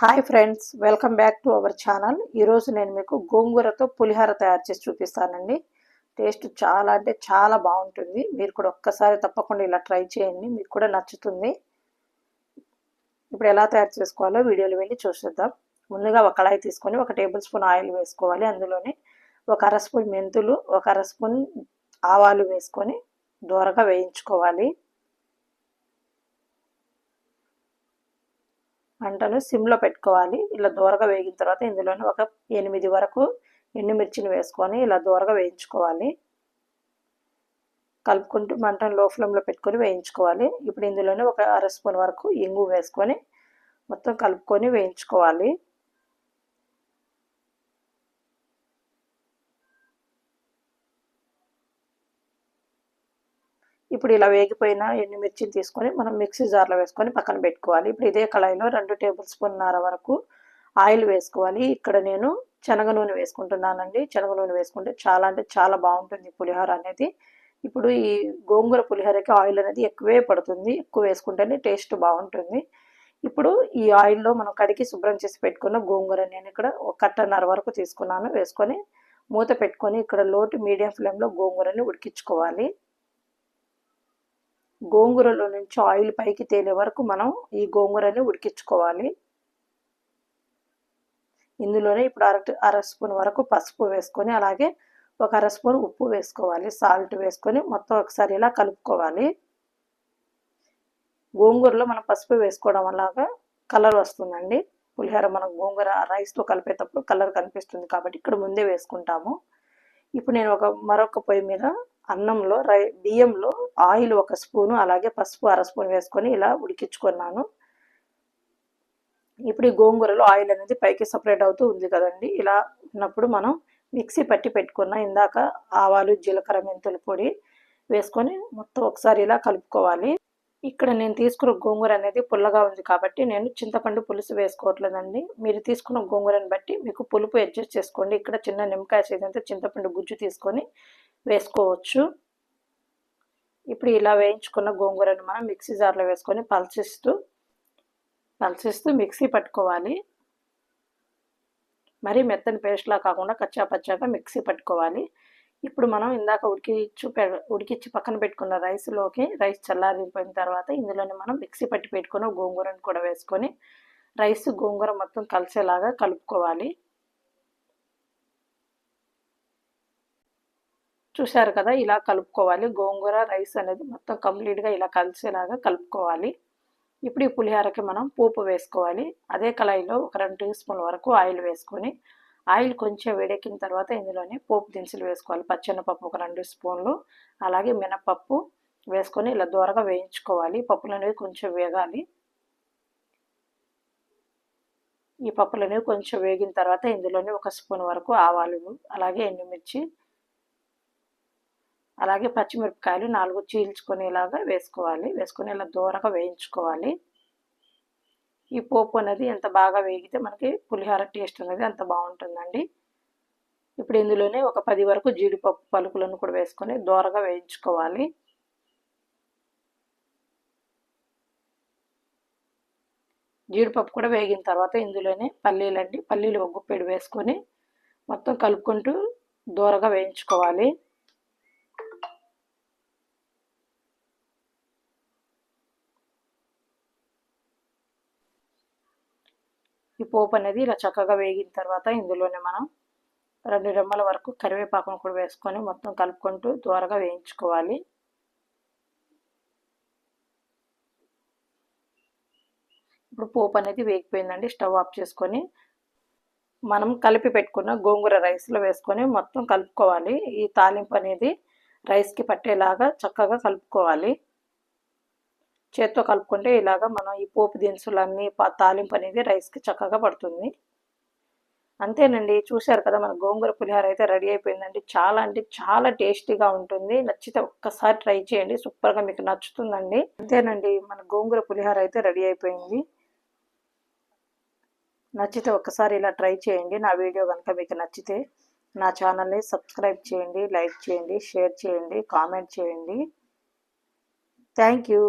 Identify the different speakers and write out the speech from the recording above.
Speaker 1: Hi friends welcome back to our channel. ఈరోజు నేను మీకు గోంగూరతో పులిహోర తయారు చేసి చూపిస్తానండి. టేస్ట్ చాలా అంటే చాలా బాగుంటుంది. మీరు కూడా ఒక్కసారి తప్పకుండా ఇలా ట్రై చేయండి. మీకు కూడా నచ్చుతుంది. ఇప్పుడు ఎలా తయారు చేసుకోవాలో వీడియోలో వెళ్ళి చూసేద్దాం. ముందుగా ఒక కళాయి తీసుకొని ఒక టేబుల్ స్పూన్ ఆయిల్ వేసుకోవాలి. అందులోనే ఒక అర స్పూన్ మెంతులు ఒక అర స్పూన్ ఆవాలు వేసుకొని దూరగా వేయించుకోవాలి. మంటను సిమ్లో పెట్టుకోవాలి. ఇలా దూరగా వేగిన తర్వాత ఇందులోనే ఒక ఎనిమిది వరకు ఎండుమిర్చిని వేసుకొని ఇలా దూరగా వేయించుకోవాలి. కలుపుకుంటూ మంటను లో ఫ్లేమ్లో పెట్టుకొని వేయించుకోవాలి. ఇప్పుడు ఇందులోనే ఒక అర స్పూన్ వరకు ఇంగు వేసుకొని మొత్తం కలుపుకొని వేయించుకోవాలి. ఇప్పుడు ఇలా వేగిపోయిన ఎండుమిర్చిని తీసుకొని మనం మిక్సీ జార్లో వేసుకొని పక్కన పెట్టుకోవాలి. ఇప్పుడు ఇదే కళాయిలో రెండు టేబుల్ స్పూన్నర వరకు ఆయిల్ వేసుకోవాలి. ఇక్కడ నేను శనగ నూనె వేసుకుంటున్నానండి. శనగ నూనె వేసుకుంటే చాలా అంటే చాలా బాగుంటుంది పులిహోర అనేది. ఇప్పుడు ఈ గోంగూర పులిహోరకి ఆయిల్ అనేది ఎక్కువే పడుతుంది. ఎక్కువ వేసుకుంటేనే టేస్ట్ బాగుంటుంది. ఇప్పుడు ఈ ఆయిల్లో మనం కడిగి శుభ్రం చేసి పెట్టుకున్న గోంగూర నేను ఇక్కడ ఒక కట్టన్నర వరకు తీసుకున్నాను. వేసుకొని మూత పెట్టుకొని ఇక్కడ లోటు మీడియం ఫ్లేమ్లో గోంగూరని ఉడికించుకోవాలి. గోంగూరలో నుంచి ఆయిల్ పైకి తేలే వరకు మనం ఈ గోంగూరని ఉడికించుకోవాలి. ఇందులోనే ఇప్పుడు అర అర స్పూన్ వరకు పసుపు వేసుకొని అలాగే ఒక అర స్పూన్ ఉప్పు వేసుకోవాలి. సాల్ట్ వేసుకొని మొత్తం ఒకసారి ఇలా కలుపుకోవాలి. గోంగూరలో మనం పసుపు వేసుకోవడం వల్ల కలర్ వస్తుందండి. పులిహోర మనం గోంగూర రైస్తో కలిపేటప్పుడు కలర్ కనిపిస్తుంది కాబట్టి ఇక్కడ ముందే వేసుకుంటాము. ఇప్పుడు నేను ఒక మరొక పొయ్యి మీద అన్నంలో రై బియ్యంలో ఆయిల్ ఒక స్పూను అలాగే పసుపు అర స్పూన్ వేసుకొని ఇలా ఉడికించుకున్నాను. ఇప్పుడు ఈ గోంగూరలో ఆయిల్ అనేది పైకి సపరేట్ అవుతూ ఉంది కదండి. ఇలా ఉన్నప్పుడు మనం మిక్సీ పట్టి పెట్టుకున్న ఇందాక ఆవాలు జీలకర్ర మెంతుల పొడి వేసుకొని మొత్తం ఒకసారి ఇలా కలుపుకోవాలి. ఇక్కడ నేను తీసుకున్న గోంగూర అనేది పుల్లగా ఉంది కాబట్టి నేను చింతపండు పులుసు వేసుకోవట్లేదండి. మీరు తీసుకున్న గోంగూరని బట్టి మీకు పులుపు అడ్జస్ట్ చేసుకోండి. ఇక్కడ చిన్న నిమ్మకాయ చేసినంత చింతపండు గుజ్జు తీసుకొని వేసుకోవచ్చు. ఇప్పుడు ఇలా వేయించుకున్న గోంగూరను మనం మిక్సీ జార్లో వేసుకొని పల్చిస్తూ పల్చిస్తూ మిక్సీ పట్టుకోవాలి. మరీ మెత్తని పేస్ట్లా కాకుండా కచ్చా పచ్చాగా మిక్సీ పట్టుకోవాలి. ఇప్పుడు మనం ఇందాక ఉడికిచ్చు ఉడికిచ్చి పక్కన పెట్టుకున్న రైస్లోకి రైస్ చల్లారిపోయిన తర్వాత ఇందులోనే మనం మిక్సీ పట్టి పెట్టుకున్న గోంగూరను కూడా వేసుకొని రైస్ గోంగూర మొత్తం కలిసేలాగా కలుపుకోవాలి. చూశారు కదా? ఇలా కలుపుకోవాలి. గోంగూర రైస్ అనేది మొత్తం కంప్లీట్గా ఇలా కలిసేలాగా కలుపుకోవాలి. ఇప్పుడు ఈ పులిహోరకి మనం పోపు వేసుకోవాలి. అదే కళాయిలో ఒక రెండు టీ స్పూన్ వరకు ఆయిల్ వేసుకొని ఆయిల్ కొంచెం వేడెక్కిన తర్వాత ఇందులోనే పోపు దినుసులు వేసుకోవాలి. పచ్చెనపప్పు ఒక రెండు స్పూన్లు అలాగే మినపప్పు వేసుకొని ఇలా దూరగా వేయించుకోవాలి. పప్పులు అనేవి కొంచెం వేగాలి. ఈ పప్పులు అనేవి కొంచెం వేగిన తర్వాత ఇందులోనే ఒక స్పూన్ వరకు ఆవాలు అలాగే ఎండుమిర్చి అలాగే పచ్చిమిరపకాయలు నాలుగు చీల్చుకునేలాగా వేసుకోవాలి. వేసుకొని ఇలా దూరగా వేయించుకోవాలి. ఈ పోపు అనేది ఎంత బాగా వేగితే మనకి పులిహోర టేస్ట్ అనేది అంత బాగుంటుందండి. ఇప్పుడు ఇందులోనే ఒక పది వరకు జీడిపప్పు పలుకులను కూడా వేసుకొని దోరగా వేయించుకోవాలి. జీడిపప్పు కూడా వేగిన తర్వాత ఇందులోనే పల్లీలండి పల్లీలు ఒక వేసుకొని మొత్తం కలుపుకుంటూ దూరగా వేయించుకోవాలి. ఈ పోపు అనేది ఇలా చక్కగా వేగిన తర్వాత ఇందులోనే మనం రెండు రెమ్మల వరకు కరివేపాకును కూడా వేసుకొని మొత్తం కలుపుకుంటూ త్వరగా వేయించుకోవాలి. ఇప్పుడు పోపు అనేది వేగిపోయిందండి. స్టవ్ ఆఫ్ చేసుకొని మనం కలిపి పెట్టుకున్న గోంగూర రైస్లో వేసుకొని మొత్తం కలుపుకోవాలి. ఈ తాలింపు అనేది రైస్కి పట్టేలాగా చక్కగా కలుపుకోవాలి. చేత్తో కలుపుకుంటే ఇలాగ మనం ఈ పోపు దినుసులన్నీ తాలింపు అనేది రైస్కి చక్కగా పడుతుంది. అంతేనండి చూశారు కదా మన గోంగూర పులిహోర అయితే రెడీ అయిపోయిందండి. చాలా అంటే చాలా టేస్టీగా ఉంటుంది. నచ్చితే ఒక్కసారి ట్రై చేయండి సూపర్గా మీకు నచ్చుతుందండి. అంతేనండి మన గోంగూర పులిహోర అయితే రెడీ అయిపోయింది. నచ్చితే ఒక్కసారి ఇలా ట్రై చేయండి. నా వీడియో కనుక మీకు నచ్చితే నా ఛానల్ని సబ్స్క్రైబ్ చేయండి లైక్ చేయండి షేర్ చేయండి కామెంట్ చేయండి. Thank you.